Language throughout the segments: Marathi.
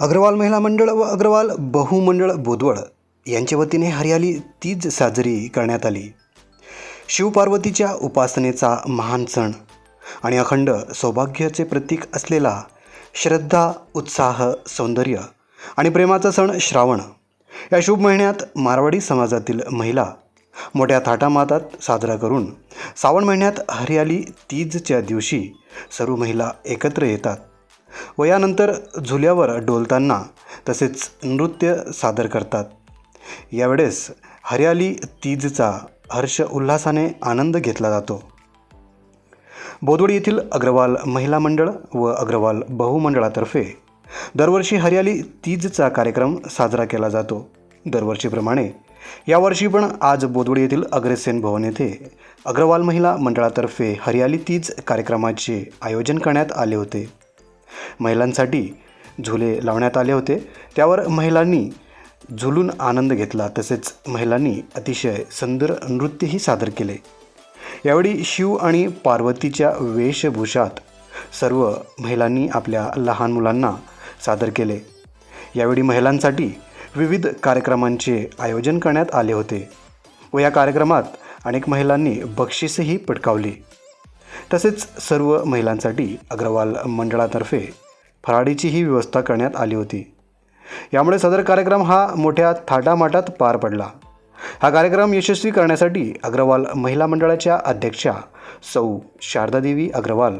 अग्रवाल महिला मंडळ व अग्रवाल बहुमंडळ बोदवड यांच्या वतीने हरियाली तीज साजरी करण्यात आली. शिवपार्वतीच्या उपासनेचा महान सण आणि अखंड सौभाग्याचे प्रतीक असलेला श्रद्धा उत्साह सौंदर्य आणि प्रेमाचा सण श्रावण या शुभ महिन्यात मारवाडी समाजातील महिला मोठ्या थाटामातात साजरा करून श्रावण महिन्यात हरियाली तीजच्या दिवशी सर्व महिला एकत्र येतात. व यानंतर झुल्यावर डोलताना तसेच नृत्य सादर करतात. यावेळेस हरियाली तीजचा हर्ष उल्हासाने आनंद घेतला जातो. बोदवडी येथील अग्रवाल महिला मंडळ व अग्रवाल बहुमंडळातर्फे दरवर्षी हरियाली तीजचा कार्यक्रम साजरा केला जातो. दरवर्षीप्रमाणे यावर्षी पण आज बोदवडी येथील अग्रसेन भवन येथे अग्रवाल महिला मंडळातर्फे हरियाली तीज कार्यक्रमाचे आयोजन करण्यात आले होते. महिलांसाठी झुले लावण्यात आले होते. त्यावर महिलांनी झुलून आनंद घेतला तसेच महिलांनी अतिशय सुंदर नृत्यही सादर केले. यावेळी शिव आणि पार्वतीच्या वेशभूषात सर्व महिलांनी आपल्या लहान मुलांना सादर केले. यावेळी महिलांसाठी विविध कार्यक्रमांचे आयोजन करण्यात आले होते व या कार्यक्रमात अनेक महिलांनी बक्षीसही पटकावली. तसेच सर्व महिलांसाठी अग्रवाल मंडळातर्फे फराळीचीही व्यवस्था करण्यात आली होती. यामुळे सदर कार्यक्रम हा मोठ्या थाटामाटात पार पडला. हा कार्यक्रम यशस्वी करण्यासाठी अग्रवाल महिला मंडळाच्या अध्यक्षा सौ शारदादेवी अग्रवाल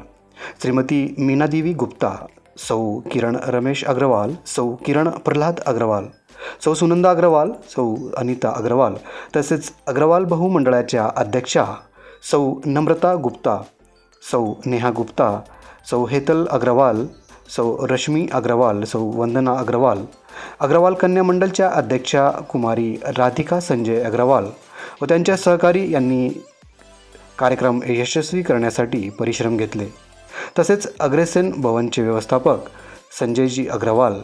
श्रीमती मीनादेवी गुप्ता सौ किरण रमेश अग्रवाल सौ किरण प्रल्हाद अग्रवाल सौ सुनंदा अग्रवाल सौ अनिता अग्रवाल तसेच अग्रवाल बहुमंडळाच्या अध्यक्षा सौ नम्रता गुप्ता सौ नेहा गुप्ता सौ हेतल अग्रवाल सौ रश्मी अग्रवाल सौ वंदना अग्रवाल अग्रवाल कन्या मंडलच्या अध्यक्षा कुमारी राधिका संजय अग्रवाल व त्यांच्या सहकारी यांनी कार्यक्रम यशस्वी करण्यासाठी परिश्रम घेतले. तसेच अग्रेसेन भवनचे व्यवस्थापक संजयजी अग्रवाल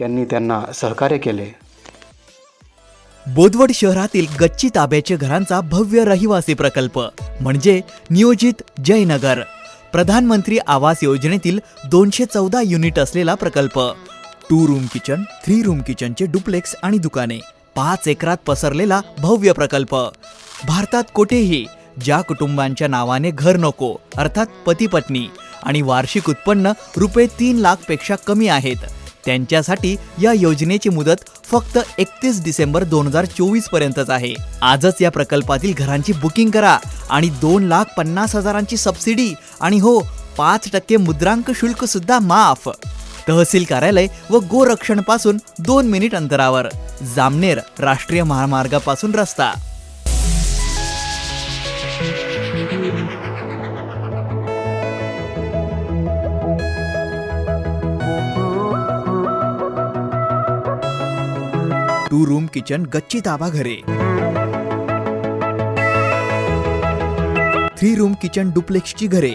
यांनी त्यांना सहकार्य केले. बोदवड शहरातील गच्ची ताब्याचे घरांचा भव्य रहिवासी प्रकल्प म्हणजे नियोजित जयनगर. प्रधानमंत्री आवास योजनेतील दोनशे चौदा युनिट असलेला प्रकल्प two room kitchen three room किचनचे duplex आणि दुकाने पाच एकरात पसरलेला भव्य प्रकल्प. भारतात कुठेही ज्या कुटुंबांच्या नावाने घर नको अर्थात पती पत्नी आणि वार्षिक उत्पन्न रुपये तीन लाखपेक्षा कमी आहेत त्यांच्यासाठी या योजनेची मुदत फक्त एकतीस डिसेंबर दोन हजार चोवीस पर्यंतच आहे. आजच या प्रकल्पातील घरांची बुकिंग करा आणि दोन लाख पन्नास हजारांची सबसिडी आणि हो पाच टक्के मुद्रांक शुल्क सुद्धा माफ. तहसील कार्यालय व गोरक्षणपासून दोन मिनिट अंतरावर. जामनेर राष्ट्रीय महामार्गापासून रस्ता. टू रूम किचन गच्ची ताबा घरे. थ्री रूम किचन डुप्लेक्सची घरे.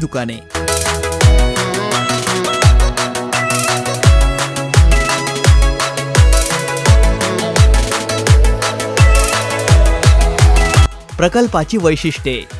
दुकाने. प्रकल्पाची वैशिष्ट्ये.